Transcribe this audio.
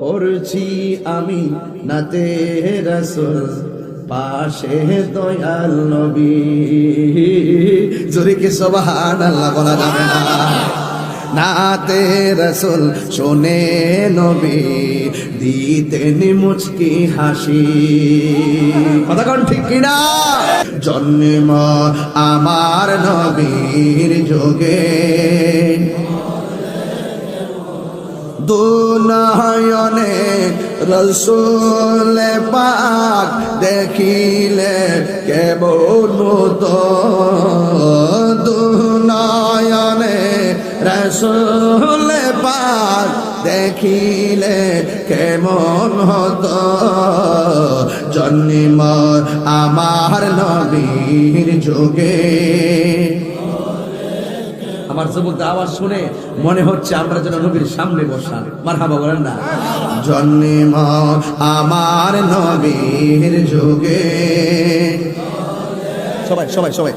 পড়ছি আমি নাতে রসুল, পাশে দয়াল নবী। জোরে কি সবাহান আল্লাহ বলা যাবে না। নাতে রসুল শোনে নবী দিতেন মুচকি হাসি। কথা কোন ঠিক কিনা? জন্ম আমার নবীর যোগে। দুনয়নে রসুল পাক দেখিলে কেবল দুনয়নে রসুল পাক দেখিলে কেমন হতো? জন্ম আমার নবীর যোগে আমার যুবক আওয়াজ শুনে মনে হচ্ছে আমরা যেন নবীর সামনে বসা। মার হাবা বলেন না। জন্ম আমার নবীর যুগে। সবাই সবাই সবাই।